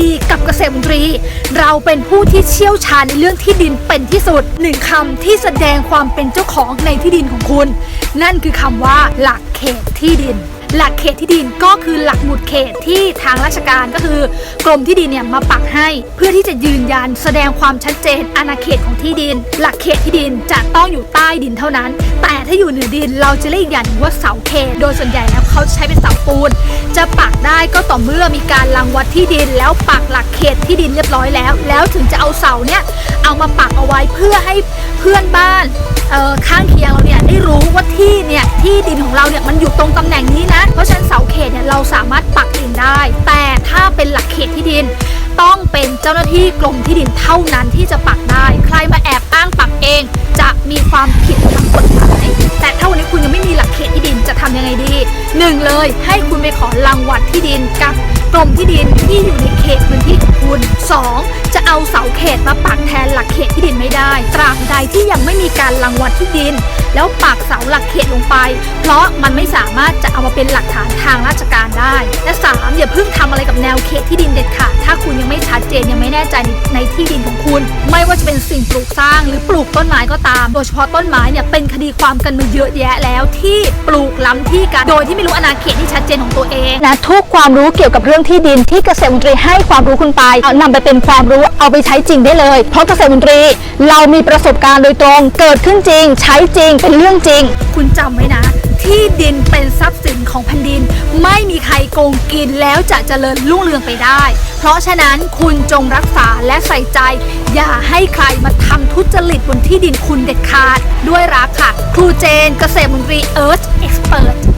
ทีกับเกษตรมนตรี เราเป็นผู้ที่เชี่ยวชาญในเรื่องที่ดินเป็นที่สุดหนึ่งคำที่แสดงความเป็นเจ้าของในที่ดินของคุณ นั่นคือคำว่าหลักเขตที่ดินหลักเขตที่ดินก็คือหลักหมุดเขตที่ทางราชการก็คือกรมที่ดินเนี่ยมาปักให้ เพื่อที่จะยืนยันแสดงความชัดเจนอาณาเขตของที่ดิน หลักเขตที่ดินจะต้องอยู่ใต้ ต้ดินเท่านั้น แต่ถ้าอยู่เหนือดินเราจะเรียกอย่างว่าเสาเขตโดยส่วนใหญ่แล้วเขาใช้เป็นเสาปูน จะปักได้ก็ต่อเมื่อมีการรังวัดที่ดิน แล้วปักหลักเขตที่ดินเรียบร้อยแล้ว แล้วถึงจะเอาเสาเนี่ยเอามาปักเอาไว้เพื่อให้เพื่อนบ้านข้างเคียงเราเนี่ยได้รู้ว่าที่เนี่ยที่ดินของเราเนี่ยมันอยู่ตรงตำแหน่งนี้นะ เพราะฉะนั้นเสาเขตเนี่ยเราสามารถปักเองได้ แต่ถ้าเป็นหลักเขตที่ดิน ต้องเป็นเจ้าหน้าที่กรมที่ดินเท่านั้นที่จะปักได้ ใครมาแำยังไงดีหนึ่งเลยให้คุณไปขอรังวัดที่ดินกับกรมที่ดินที่อยู่ในเขตพื้นที่ของคุณสองจะเอาเสาเขตมาปักแทนหลักเขตที่ดินไม่ได้ ตราบใดที่ยังไม่มีการรังวัดที่ดิน แล้วปักเสาหลักเขตลงไป เพราะมันไม่สามารถจะเอามาเป็นหลักฐานทางราชการได้ และสามอย่าเพิ่งทำอะไรกับแนวเขตที่ดินเด็ดขาดถ้าคุณยังไม่ชัดเจนยังไม่แน่ใจในในที่ดินของคุณ ไม่ว่าจะเป็นสิ่งปลูกสร้างหรือปลูกต้นไม้ก็ตาม โดยเฉพาะต้นไม้เนี่ยเป็นคดีความกันมาเยอะแยะแล้วที่ปลูกล้ำที่กันโดยที่ไม่รู้อาณาเขตที่ชัดเจนของตัวเองนะทุกความรู้เกี่ยวกับเรื่องที่ดินที่เกษตรมนตรีให้ความรู้คุณไปเอานำไปเป็นความรู้เอาไปใช้จริงได้เลย เพราะเกษตรมนตรี เรามีประสบการณ์โดยตรงเกิดขึ้นจริง ใช้จริงเป็นเรื่องจริง คุณจำไว้นะ ที่ดินเป็นทรัพย์สินของแผ่นดิน ไม่มีใครโกงกินแล้วจะเจริญรุ่งเรืองไปได้ เพราะฉะนั้นคุณจงรักษาและใส่ใจ อย่าให้ใครมาทำทุจริตบนที่ดินคุณเด็ดขาด ด้วยรักค่ะ ครูเจนเกษตรมนตรีเอิร์ธเอ็กซ์เพรส